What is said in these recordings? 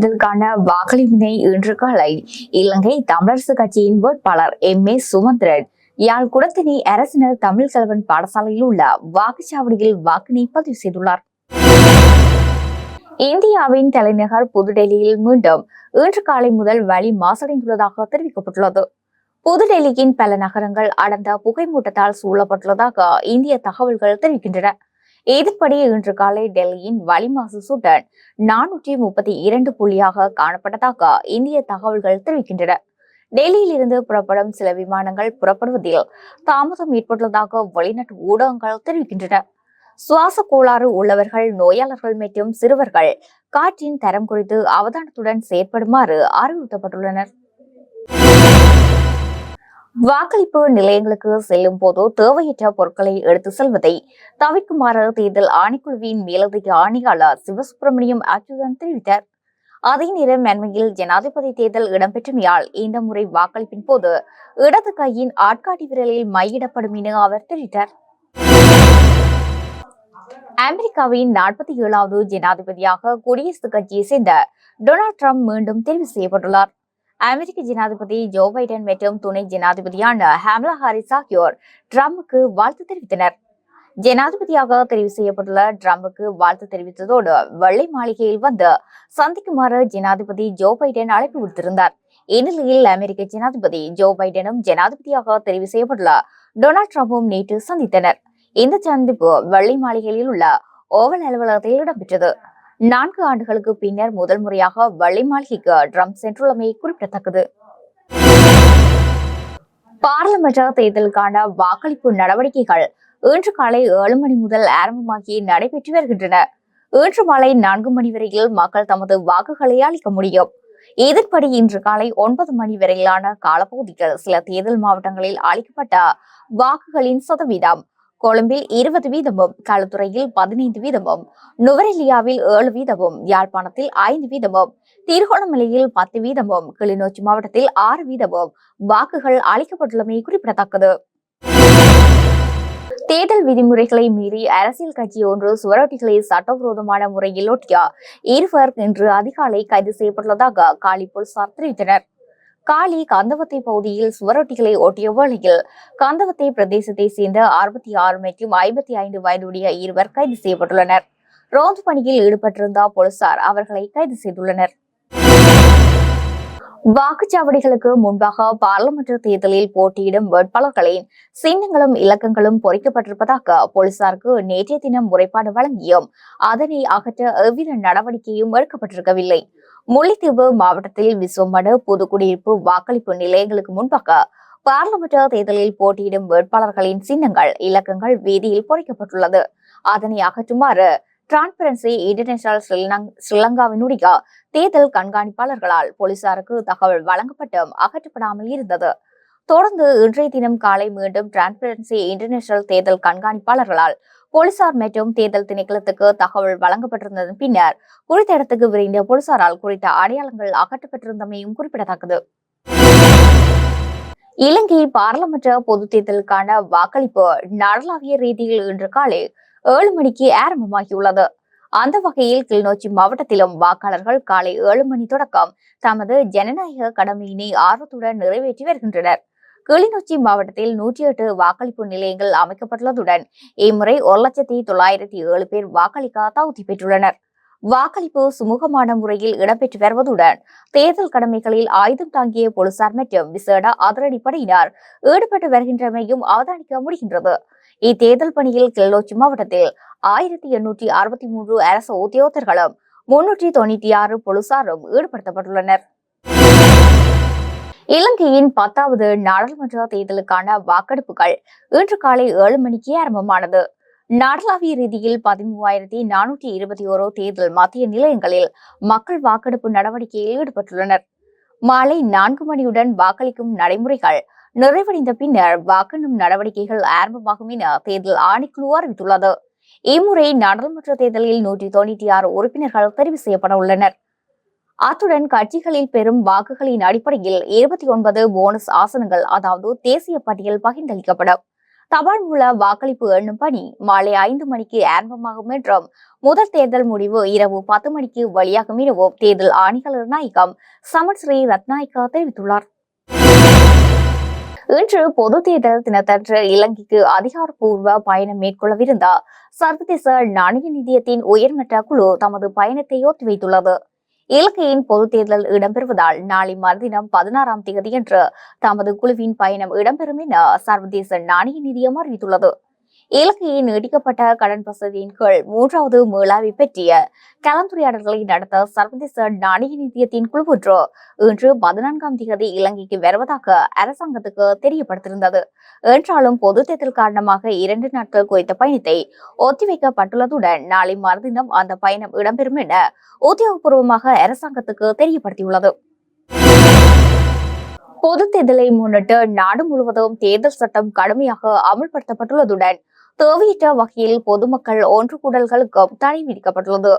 தேர்தலுக்கான வாக்களிப்பினை இன்று காலை இலங்கை தமிழரசு கட்சியின் வேட்பாளர் எம் ஏ சுமந்திரன் யாழ் குடத்தினி அரசினர் தமிழ் கல்வன் பாடசாலையில் உள்ள வாக்குச்சாவடியில் வாக்கினை பதிவு செய்துள்ளார். இந்தியாவின் தலைநகர் புதுடெல்லியில் மீண்டும் இன்று காலை முதல் வழி மாசடைந்துள்ளதாக தெரிவிக்கப்பட்டுள்ளது. புதுடெல்லியின் பல நகரங்கள் அடர்ந்த புகைமூட்டத்தால் சூழப்பட்டுள்ளதாக இந்திய தகவல்கள் தெரிவிக்கின்றன. இதன்படி இன்று காலை டெல்லியின் வளிமாசு சூட்டன் நானூற்றி முப்பத்தி இரண்டு புள்ளியாக காணப்பட்டதாக இந்திய தகவல்கள் தெரிவிக்கின்றன. டெல்லியில் இருந்து புறப்படும் சில விமானங்கள் புறப்படுவதில் தாமதம் ஏற்பட்டுள்ளதாக வெளிநாட்டு ஊடகங்கள் தெரிவிக்கின்றன. சுவாச கோளாறு உள்ளவர்கள் நோயாளர்கள் மற்றும் சிறுவர்கள் காற்றின் தரம் குறித்து அவதானத்துடன் செயற்படுமாறு அறிவுறுத்தப்பட்டுள்ளனர். வாக்களிப்பு நிலையங்களுக்கு செல்லும் போது தேவையற்ற பொருட்களை எடுத்து செல்வதை தவிர்க்குமாறு தேர்தல் ஆணைக்குழுவின் மேலதிக ஆணையாளர் சிவசுப்பிரமணியம் அச்சுதன் தெரிவித்தார். அதே நேரம் நன்மையில் ஜனாதிபதி தேர்தல் இடம்பெற்றமையால் இந்த முறை வாக்களிப்பின் போது இடது கையின் ஆட்காட்டி விரலில் மையிடப்படும் என அவர் தெரிவித்தார். அமெரிக்காவின் நாற்பத்தி ஏழாவது ஜனாதிபதியாக குடியரசுக் கட்சியை சேர்ந்த டொனால்ட் ட்ரம்ப் மீண்டும் தெரிவு செய்யப்பட்டுள்ளார். அமெரிக்க ஜனாதிபதி ஜோ பைடன் மற்றும் துணை ஜனாதிபதியான ஹேம்லா ஹாரிஸ் ஆகியோர் ட்ரம்புக்கு வாழ்த்து தெரிவித்தனர். ஜனாதிபதியாக தெரிவு செய்யப்பட்டுள்ள ட்ரம்புக்கு வாழ்த்து தெரிவித்ததோடு வெள்ளை மாளிகையில் வந்து சந்திக்குமாறு ஜனாதிபதி ஜோ பைடன் அழைப்பு விடுத்திருந்தார். இந்நிலையில் அமெரிக்க ஜனாதிபதி ஜோ பைடனும் ஜனாதிபதியாக தெரிவு செய்யப்பட்டுள்ள டொனால்ட் ட்ரம்பும் நேற்று சந்தித்தனர். இந்த சந்திப்பு வெள்ளை மாளிகையில் உள்ள ஓவல் அலுவலகத்தில் இடம்பெற்றது. நான்கு ஆண்டுகளுக்கு பின்னர் முதல் முறையாக வெள்ளை மாளிகைக்கு ட்ரம்ப் சென்றுள்ளமை குறிப்பிடத்தக்கது. பாராளுமன்ற தேர்தலுக்கான வாக்களிப்பு நடவடிக்கைகள் இன்று காலை ஏழு மணி முதல் ஆரம்பமாகி நடைபெற்று வருகின்றன. இன்று மாலை நான்கு மணி வரையில் மக்கள் தமது வாக்குகளை அளிக்க முடியும். இதன்படி இன்று காலை ஒன்பது மணி வரையிலான காலப்பகுதியில் சில தேர்தல் மாவட்டங்களில் அளிக்கப்பட்ட வாக்குகளின் சதவீதம் கொழும்பில் இருபது வீதமும் களுத்துறையில் பதினைந்து வீதமும் நுவரெலியாவில் ஏழு வீதமும் யாழ்ப்பாணத்தில் ஐந்து வீதமும் திருகோணமலையில் பத்து வீதமும் கிளிநொச்சி மாவட்டத்தில் ஆறு வீதமும் வாக்குகள் அளிக்கப்பட்டுள்ளமை குறிப்பிடத்தக்கது. தேர்தல் விதிமுறைகளை மீறி அரசியல் கட்சி ஒன்று சுவரொட்டிகளை சட்டவிரோதமான முறையில் ஒட்டிய இருவர் இன்று அதிகாலை கைது செய்யப்பட்டுள்ளதாக காலி போலீசார் தெரிவித்தனர் காலி கந்தவத்தை பகுதியில் சுவரொட்டிகளை ஓட்டிய வேளையில் கந்தவத்தை பிரதேசத்தை சேர்ந்த அறுபத்தி ஆறு மற்றும் ஐம்பத்தி ஐந்து வயதுடைய இருவர் கைது செய்யப்பட்டுள்ளனர். ரோந்து பணியில் ஈடுபட்டிருந்த போலீசார் அவர்களை கைது செய்துள்ளனர். வாக்குச்சாவடிகளுக்கு முன்பாக பாராளுமன்ற தேர்தலில் போட்டியிடும் வேட்பாளர்களின் சின்னங்களும் இலக்கங்களும் பொறிக்கப்பட்டிருப்பதாக போலீசாருக்கு நேற்றைய தினம் முறைப்பாடு வழங்கியும் அதனை அகற்ற எவ்வித நடவடிக்கையும் எடுக்கப்பட்டிருக்கவில்லை. முல்லைத்தீவு மாவட்டத்தில் விஸ்வமடு பொதுக்குடியிருப்பு வாக்களிப்பு நிலையங்களுக்கு முன்பாக பாராளுமன்ற தேர்தலில் போட்டியிடும் வேட்பாளர்களின் சின்னங்கள் இலக்கங்கள் வீதியில் பொறிக்கப்பட்டுள்ளது. அதனை அகற்றுமாறு டிரான்ஸ்பரன்சி இன்டர்நேஷனல் ஸ்ரீலங்காவினுடைய தேர்தல் கண்காணிப்பாளர்களால் போலீசாருக்கு தகவல் வழங்கப்பட்டும் அகற்றப்படாமல் இருந்தது. தொடர்ந்து இன்றைய தினம் காலை மீண்டும் டிரான்ஸ்பரன்சி இன்டர்நேஷனல் தேர்தல் கண்காணிப்பாளர்களால் போலீசார் மற்றும் தேர்தல் திணைக்களத்துக்கு தகவல் வழங்கப்பட்டிருந்ததன் பின்னர் குறித்த இடத்துக்கு விரைந்த போலீசாரால் குறித்த அடையாளங்கள் அகற்றப்பட்டிருந்தமையும் குறிப்பிடத்தக்கது. இலங்கை பாராளுமன்ற பொது தேர்தலுக்கான வாக்களிப்பு நாடளாவிய ரீதியில் இன்று காலை ஏழு மணிக்கு ஆரம்பமாகியுள்ளது. அந்த வகையில் கிளிநொச்சி மாவட்டத்திலும் வாக்காளர்கள் காலை ஏழு மணி தொடக்கம் தமது ஜனநாயக கடமையினை ஆர்வத்துடன் நிறைவேற்றி வருகின்றனர். கிளிநொச்சி மாவட்டத்தில் நூற்றி எட்டு வாக்களிப்பு நிலையங்கள் அமைக்கப்பட்டுள்ளதுடன் இம்முறை ஒரு லட்சத்தி தொள்ளாயிரத்தி ஏழு பேர் வாக்களிக்க தகுதி பெற்றுள்ளனர். வாக்களிப்பு சுமூகமான முறையில் இடம்பெற்று வருவதுடன் தேர்தல் கடமைகளில் ஆயுதம் தாங்கிய போலீசார் மற்றும் விசேட அதிரடிப்படையினர் ஈடுபட்டு வருகின்றமையும் அவதானிக்க முடிகின்றது. இத்தேர்தல் பணியில் கிளிநொச்சி மாவட்டத்தில் ஆயிரத்தி எண்ணூற்றி அறுபத்தி மூன்று அரசு உத்தியோகத்தர்களும் முன்னூற்றி தொண்ணூற்றி ஆறு போலீசாரும் ஈடுபடுத்தப்பட்டுள்ளனர். இலங்கையின் பத்தாவது நாடாளுமன்ற தேர்தலுக்கான வாக்கெடுப்புகள் இன்று காலை ஏழு மணிக்கு ஆரம்பமானது. நாடளாவிய ரீதியில் பதிமூவாயிரத்தி நானூற்றி இருபத்தி ஓரோ தேர்தல் மத்திய நிலையங்களில் மக்கள் வாக்கெடுப்பு நடவடிக்கையில் ஈடுபட்டுள்ளனர். மாலை நான்கு மணியுடன் வாக்களிக்கும் நடைமுறைகள் நிறைவடைந்த பின்னர் வாக்கெண்ணும் நடவடிக்கைகள் ஆரம்பமாகும் என தேர்தல் ஆணைக்குழு அறிவித்துள்ளது. இம்முறை நாடாளுமன்ற தேர்தலில் நூற்றி தொண்ணூற்றி ஆறு உறுப்பினர்கள் தெரிவு செய்யப்பட உள்ளனர். அத்துடன் கட்சிகளில் பெறும் வாக்குகளின் அடிப்படையில் இருபத்தி ஒன்பது போனஸ் ஆசனங்கள் அதாவது தேசிய பட்டியல் பகிர்ந்தளிக்கப்படும். தபால் மூல வாக்களிப்பு எண்ணும் பணி மாலை ஐந்து மணிக்கு ஆரம்பமாகும் என்றும் முதல் தேர்தல் முடிவு இரவு பத்து மணிக்கு வெளியாகும் எனவும் தேர்தல் ஆணையாளர் நாயகம் சமர் ஸ்ரீ ரத்நாயக்கா தெரிவித்துள்ளார். இன்று பொது தேர்தல் தினத்தன்று இலங்கைக்கு அதிகாரப்பூர்வ பயணம் மேற்கொள்ளவிருந்த சர்வதேச நாணய நிதியத்தின் உயர்மட்ட குழு தமது பயணத்தை ஒத்திவைத்துள்ளது. இலங்கையின் பொது தேர்தல் இடம்பெறுவதால் நாளை மறுதினம் பதினாறாம் தேதியன்று தமது குழுவின் பயணம் இடம்பெறும் என சர்வதேச நாணய நிதியம் அறிவித்துள்ளது. இலங்கையின் நீடிக்கப்பட்ட கடன் வசதியின் கீழ் மூன்றாவது மேலாவை பற்றிய கலந்துரையாடல்களை நடத்த சர்வதேச நாணய நிதியத்தின் குழு ஒன்று இன்று பதினான்காம் தேதி இலங்கைக்கு வருவதாக அரசாங்கத்துக்கு தெரியப்படுத்தியிருந்தது. என்றாலும் பொது தேர்தல் காரணமாக இரண்டு நாட்கள் குறித்த பயணத்தை ஒத்திவைக்கப்பட்டுள்ளதுடன் நாளை மறுதினம் அந்த பயணம் இடம்பெறும் என உத்தியோகபூர்வமாக அரசாங்கத்துக்கு தெரியப்படுத்தியுள்ளது. பொது தேர்தலை முன்னிட்டு நாடு முழுவதும் தேர்தல் சட்டம் கடுமையாக அமல்படுத்தப்பட்டுள்ளதுடன் தேவையற்ற வகையில் பொதுமக்கள் ஒன்று கூடல்களுக்கும் தடை விதிக்கப்பட்டுள்ளது.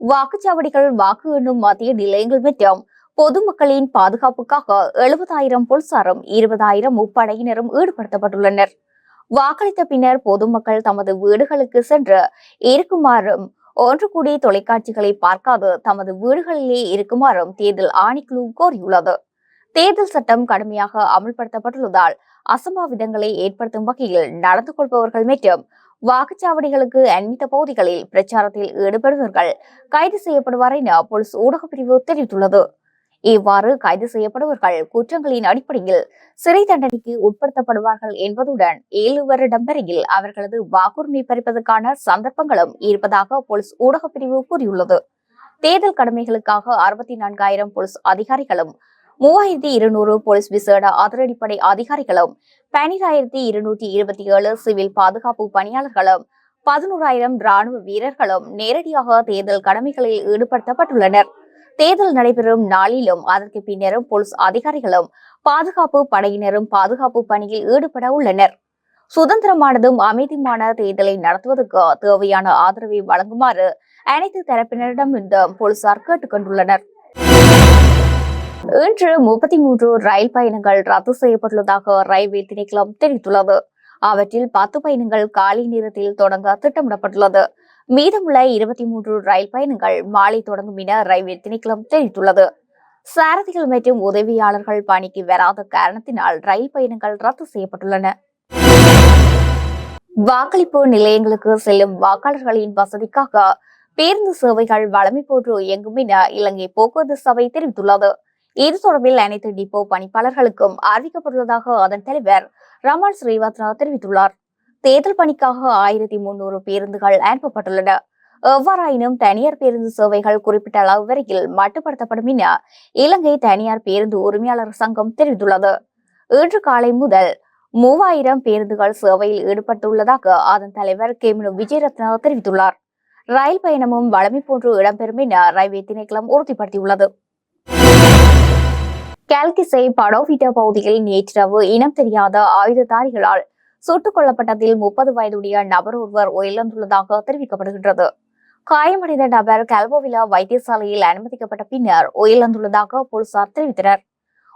வாக்குச்சாவடிகள் வாக்கு எண்ணும் மத்திய நிலையங்கள் மற்றும் பொதுமக்களின் பாதுகாப்புக்காக எழுபதாயிரம் போலீசாரும் இருபதாயிரம் முப்படையினரும் ஈடுபடுத்தப்பட்டுள்ளனர். வாக்களித்த பின்னர் பொதுமக்கள் தமது வீடுகளுக்கு சென்று இருக்குமாறும் ஒன்று கூடிய தொலைக்காட்சிகளை பார்க்காது தமது வீடுகளிலே இருக்குமாறும் தேர்தல் ஆணைக்குழு கோரியுள்ளது. தேர்தல் சட்டம் கடுமையாக அமல்படுத்தப்பட்டுள்ளதால் அசம்பாவிதங்களை ஏற்படுத்தும் வகையில் நடந்து கொள்பவர்கள் மற்றும் வாக்குச்சாவடிகளுக்கு அண்மித்த பகுதிகளில் பிரச்சாரத்தில் ஈடுபடுவர்கள் கைது செய்யப்படுவார் என போலீஸ் ஊடகப் பிரிவு தெரிவித்துள்ளது. இவ்வாறு கைது செய்யப்படுவர்கள் குற்றங்களின் அடிப்படையில் சிறை தண்டனைக்கு உட்படுத்தப்படுவார்கள் என்பதுடன் ஏழு வருடம் வரையில் அவர்களது வாக்குரிமை பறிப்பதற்கான சந்தர்ப்பங்களும் இருப்பதாக போலீஸ் ஊடகப் பிரிவு கூறியுள்ளது. தேர்தல் கடமைகளுக்காக அறுபத்தி நான்காயிரம் போலீஸ் அதிகாரிகளும் மூவாயிரத்தி இருநூறு போலீஸ் விசேட அதிரடிப்படை அதிகாரிகளும் பனிராயிரத்தி இருநூற்றி இருபத்தி ஏழு சிவில் பாதுகாப்பு பணியாளர்களும் பதினோராயிரம் ராணுவ வீரர்களும் நேரடியாக தேர்தல் கடமைகளில் ஈடுபடுத்தப்பட்டுள்ளனர். தேர்தல் நடைபெறும் நாளிலும் அதற்கு பின்னரும் போலீஸ் அதிகாரிகளும் பாதுகாப்பு படையினரும் பாதுகாப்பு பணியில் ஈடுபட உள்ளனர். சுதந்திரமானதும் அமைதியான தேர்தலை நடத்துவதற்கு தேவையான ஆதரவை வழங்குமாறு அனைத்து தரப்பினரிடமிருந்தும் போலீசார் கேட்டுக்கொண்டுள்ளனர். இன்று முப்பத்தி மூன்று ரயில் பயணங்கள் ரத்து செய்யப்பட்டுள்ளதாக ரயில்வே திணைக்களம் தெரிவித்துள்ளது. அவற்றில் பத்து பயணங்கள் காலை நேரத்தில் தொடங்க திட்டமிடப்பட்டுள்ளது. மீதமுள்ள இருபத்தி மூன்று ரயில் பயணங்கள் மாலை தொடங்கும் என ரயில்வே திணைக்களம் தெரிவித்துள்ளது. சாரதிகள் மற்றும் உதவியாளர்கள் பணிக்கு வராத காரணத்தினால் ரயில் பயணங்கள் ரத்து செய்யப்பட்டுள்ளன. வாக்களிப்பு நிலையங்களுக்கு செல்லும் வாக்காளர்களின் வசதிக்காக பேருந்து சேவைகள் வழமை போன்று இயங்கும் என இலங்கை போக்குவரத்து சபை தெரிவித்துள்ளது. இது தொடர்பில் அனைத்து டிப்போ பணிப்பாளர்களுக்கும் அறிவிக்கப்பட்டுள்ளதாக அதன் தலைவர் ரமல் ஸ்ரீவாத்ரா தெரிவித்துள்ளார். தேர்தல் பணிக்காக ஆயிரத்தி முன்னூறு பேருந்துகள் அனுப்பப்பட்டுள்ளன. எவ்வாறாயினும் தனியார் பேருந்து சேவைகள் குறிப்பிட்ட அளவு வரையில் மட்டுப்படுத்தப்படும் என இலங்கை தனியார் பேருந்து உரிமையாளர் சங்கம் தெரிவித்துள்ளது. இன்று காலை முதல் மூவாயிரம் பேருந்துகள் சேவையில் ஈடுபட்டுள்ளதாக அதன் தலைவர் கேமினு விஜயரத்னா தெரிவித்துள்ளார். ரயில் பயணமும் வழமை போன்று இடம்பெறும் என ரயில்வே திணைக்களம் உறுதிப்படுத்தியுள்ளது. கேல்கிசை படோவிட்டா பகுதியில் நேற்றிரவு இனம் தெரியாத ஆயுததாரிகளால் சுட்டுக் கொல்லப்பட்டதில் முப்பது வயதுடைய நபர் ஒருவர் உயிரிழந்துள்ளதாக தெரிவிக்கப்படுகின்றது. காயமடைந்த நபர் கல்போவிலா வைத்தியசாலையில் அனுமதிக்கப்பட்ட பின்னர் உயிரிழந்துள்ளதாக போலீசார் தெரிவித்தனர்.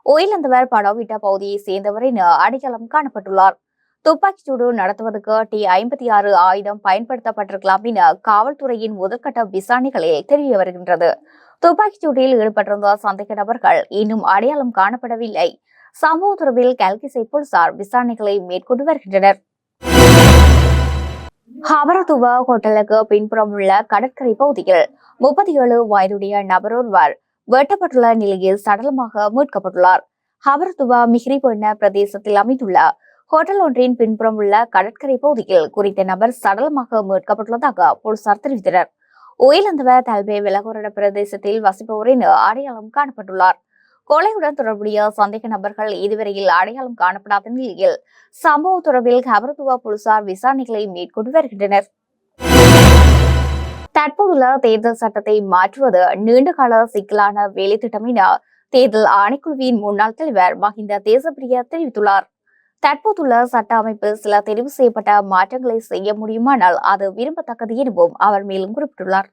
உயிரிழந்தவர் படோவிட்டா பகுதியை சேர்ந்தவர் என அடையாளம் காணப்பட்டுள்ளார். துப்பாக்கி சூடு நடத்துவதற்கு டி ஐம்பத்தி ஆறு ஆயுதம் பயன்படுத்தப்பட்டிருக்கலாம் என காவல்துறையின் முதற்கட்ட விசாரணைகளில் தெரிய வருகின்றது துப்பாக்கிச்சூட்டில் ஈடுபட்டிருந்த சந்தேக நபர்கள். இன்னும் அடையாளம் காணப்படவில்லை. சம்பவ தொடர்பில் கல்கிசை போலீசார் விசாரணைகளை மேற்கொண்டு வருகின்றனர். ஹபரதுவா ஹோட்டலுக்கு பின்புறம் உள்ள கடற்கரை பகுதியில் முப்பத்தி ஏழு வயதுடைய நபரொருவர் வெட்டப்பட்டுள்ள நிலையில் சடலமாக மீட்கப்பட்டுள்ளார். ஹபரதுவா மிஹ்ரிபொன்ன பிரதேசத்தில் அமைந்துள்ள ஹோட்டல் ஒன்றின் பின்புறம் உள்ள கடற்கரை பகுதியில் குறித்த நபர் சடலமாக மீட்கப்பட்டுள்ளதாக போலீசார் தெரிவித்தனர். உயிலந்தவ தல்பே விலகுரட பிரதேசத்தில் வசிப்பவரின் அடையாளம் காணப்பட்டுள்ளார். கொலையுடன் தொடர்புடைய சந்தேக நபர்கள் இதுவரையில் அடையாளம் காணப்படாத நிலையில் சம்பவ தொடர்பில் கபரதுவா போலீசார் விசாரணைகளை மேற்கொண்டு வருகின்றனர். தற்போதுள்ள தேர்தல் சட்டத்தை மாற்றுவது நீண்டகால சிக்கலான வேலை திட்டம் என தேர்தல் ஆணைக்குழுவின் முன்னாள் தலைவர் மஹிந்த தேசப்பிரியா தெரிவித்துள்ளார். தற்போதுள்ள சட்ட அமைப்பில் சில தெரிவு செய்யப்பட்ட மாற்றங்களை செய்ய முடியுமானால் அது விரும்பத்தக்கது எனவும் அவர் மேலும் குறிப்பிட்டுள்ளார்.